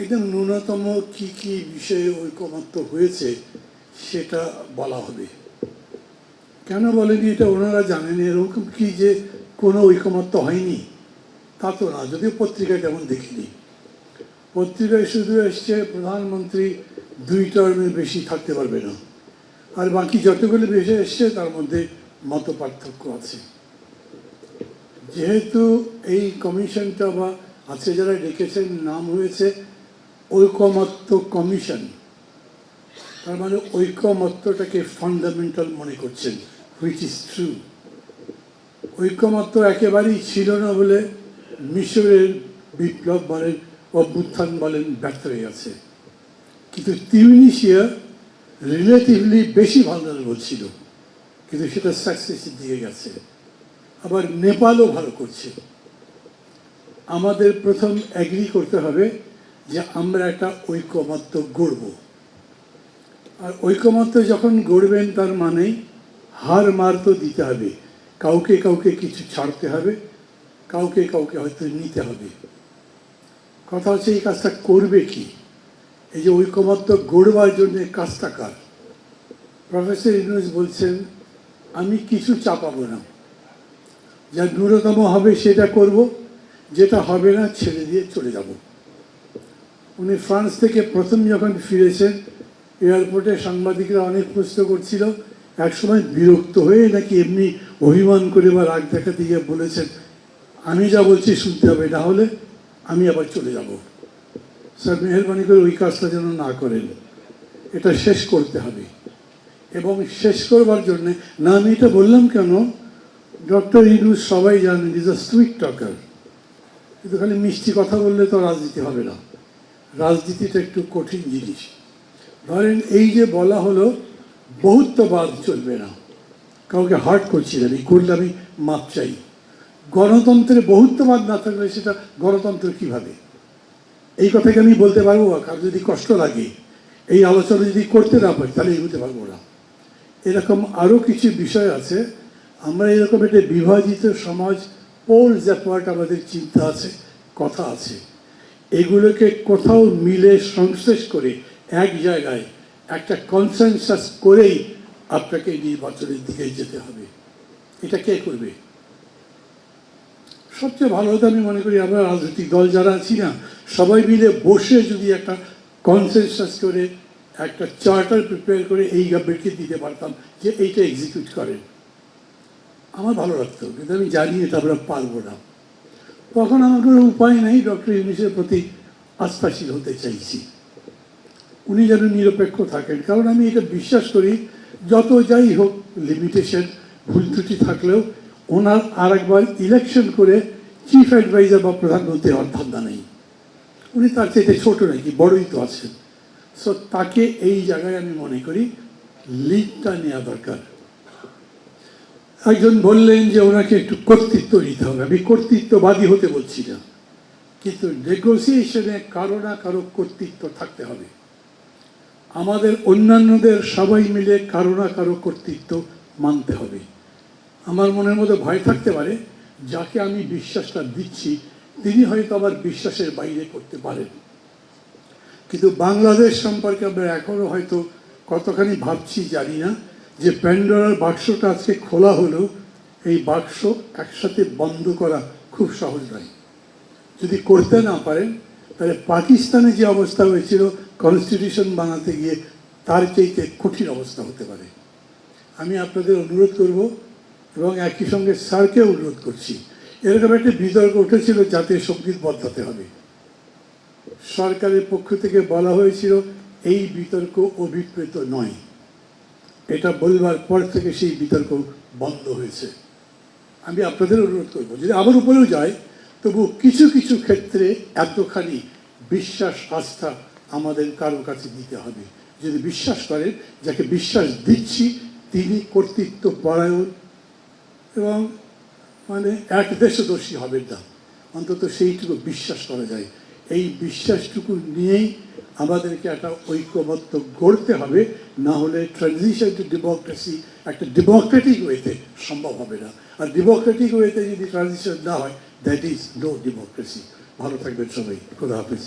একদম ন্যূনতম কি কি বিষয়ে ঐকমত্য হয়েছে, সেটা বলা হবে। কেন বলেনি এটা ওনারা জানেন, এরকম কি যে কোনো ঐকমত্য হয়নি? তা তো না, যদিও পত্রিকায় তেমন দেখিনি। পত্রিকায় শুধু এসছে, প্রধানমন্ত্রী দুই টার্মের বেশি থাকতে পারবে না। আর বাকি যতগুলো বেশি এসছে, তার মধ্যে মত পার্থক্য আছে। যেহেতু এই কমিশনটা বা আছে যারা ডেকেছেন, নাম হয়েছে ঐকমত্য কমিশন, তার মানে ঐকমত্যটাকে ফান্ডামেন্টাল মনে করছেন হুইচ ইজ ট্রু ঐকমত্য একেবারেই ছিল না বলে মিশরের বিপ্লব বলেন, অভ্যুত্থান বলেন ব্যর্থ হয়ে গেছে। কিন্তু তিউনিশিয়া রিলেটিভলি বেশি ভালনারেবল ছিল, কিন্তু সেটা সাকসেসের দিকে গেছে। আবার নেপালও ভালো করছে। আমাদের প্রথম অ্যাগ্রি করতে হবে যে আমরা একটা ঐকমত্য গড়ব। আর ঐকমত্য যখন গড়বেন, তার মানেই হার মার তো দিতে হবে। কাউকে কাউকে কিছু ছাড়তে হবে, কাউকে কাউকে হয়তো নিতে হবে। কথা হচ্ছে, এই কাজটা করবে কি? এই যে ঐকমত্য গড়বার জন্য কাজটা কার? প্রফেসর ইউনুস বলছেন, আমি কিছু চাপাবো না। যা ন্যূনতম হবে সেটা করব, যেটা হবে না ছেড়ে দিয়ে চলে যাব। উনি ফ্রান্স থেকে প্রথম যখন ফিরেছেন এয়ারপোর্টে সাংবাদিকরা অনেক প্রশ্ন করছিল। একসময় বিরক্ত হয়ে নাকি এমনি অভিমান করে বা রাগ দেখাতে গিয়ে বলেছেন, আমি যা বলছি শুনতে হবে, না হলে আমি আবার চলে যাব। স্যার, মেহরবানি করে ওই কাজটা যেন না করেন। এটা শেষ করতে হবে। এবং শেষ করবার জন্যে, না, আমি এটা বললাম কেন? ডক্টর ইনুস সবাই জানেন ইজ আ সুইট টকার কিন্তু খালি মিষ্টি কথা বললে তো রাজনীতি হবে না। রাজনীতিটা একটু কঠিন জিনিস। ধরেন এই যে বলা হলো, বহুত্ববাদ চলবে না। কাউকে হার্ট করছি এই করলে আমি মাপ চাই। গণতন্ত্রে বহুত্ববাদ না থাকলে সেটা গণতন্ত্র কীভাবে? এই কথাকে আমি বলতে পারব না কার যদি কষ্ট লাগে। এই আলোচনা যদি করতে না পারি, তাহলে এগোতে পারব না। এরকম আরও কিছু বিষয় আছে। আমরা এরকম একটা বিভাজিত সমাজ পোলস অ্যাপার্ট আমাদের চিন্তা আছে, কথা আছে। এগুলোকে কোথাও মিলে সংশ্লেষ করে এক জায়গায় একটা কনসেনসাস করেই আপনাকে নির্বাচনের দিকে যেতে হবে। এটা কে করবে? সবচেয়ে ভালো হতো আমি মনে করি আমরা রাজনৈতিক দল যারা আছি না, সবাই মিলে বসে যদি একটা কনসেনসাস করে, একটা চার্টার প্রিপেয়ার করে এই গভর্নমেন্টকে দিতে পারতাম যে এইটা এক্সিকিউট করেন। আমার ভালো লাগতো, কিন্তু আমি জানি এটা আমরা পারব না। তখন আমার কোনো উপায় নেই, ডক্টর ইউনিসের প্রতি আস্থাশীল হতে চাইছি। উনি যেন নিরপেক্ষ থাকেন, কারণ আমি এটা বিশ্বাস করি, যত যাই হোক লিমিটেশন ভুল ত্রুটি থাকলেও ওনার আর একবার ইলেকশন করে চিফ অ্যাডভাইজার বা প্রধানমন্ত্রী হওয়ার ধান্দা নেই। উনি তার চাইতে ছোট নাকি, বড়ই তো আছেন। সো তাকে এই জায়গায় আমি মনে করি লিডটা নেওয়া দরকার। একজন বললেন যে ওনাকে একটু কর্তৃত্ব নিতে হবে। আমি কর্তৃত্ববাদী হতে বলছি না। কিন্তু নেগোসিয়েশনে কারও না কারও কর্তৃত্ব থাকতে হবে। আমাদের অন্যান্যদের সবাই মিলে কারও না কারও কর্তৃত্ব মানতে হবে। আমার মনের মধ্যে ভয় থাকতে পারে, যাকে আমি বিশ্বাসটা দিচ্ছি, তিনি হয়তো আবার বিশ্বাসের বাইরে করতে পারেন। কিন্তু বাংলাদেশ সম্পর্কে আমরা এখনও হয়তো কতখানি ভাবছি জানি না। যে প্যান্ডোরার বাক্সটা আজকে খোলা হলো, এই বাক্স একসাথে বন্ধ করা খুব সহজ নয়। যদি করতে না পারেন, তাহলে পাকিস্তানে যে অবস্থা হয়েছিল কনস্টিটিউশন বানাতে গিয়ে তার চাইতে কঠিন অবস্থা হতে পারে। আমি আপনাদের অনুরোধ করব, এবং একই সঙ্গে স্যারকে অনুরোধ করছি, এরকম একটা বিতর্ক উঠেছিল, জাতীয় সংগীত বদলাতে হবে। সরকারের পক্ষ থেকে বলা হয়েছিল, এই বিতর্ক অভিপ্রেত নয়। এটা বলবার পর থেকে সেই বিতর্ক বন্ধ হয়েছে। আমি আপনাদের অনুরোধ করব, যদি আমার উপরেও যায়, তবু কিছু কিছু ক্ষেত্রে এতখানি বিশ্বাস, আস্থা আমাদের কারও কাছে দিতে হবে। যদি বিশ্বাস করেন, যাকে বিশ্বাস দিচ্ছি, তিনি কর্তৃত্ব পরায়ণ এবং মানে এক দেশদর্শী হবেন না। অন্তত সেইটুকু বিশ্বাস করা যায়। এই বিশ্বাসটুকু নিয়েই আমাদেরকে একটা ঐক্যবদ্ধ গড়তে হবে, না হলে ট্রানজিশন টু ডেমোক্রেসি একটা ডেমোক্রেটিক ওয়েতে সম্ভব হবে না। আর ডেমোক্রেটিক ওয়েতে যদি ট্রানজিশন না হয় দ্যাট ইজ নো ডেমোক্রেসি ভালো থাকবেন সবাই। খোদা হাফিজ।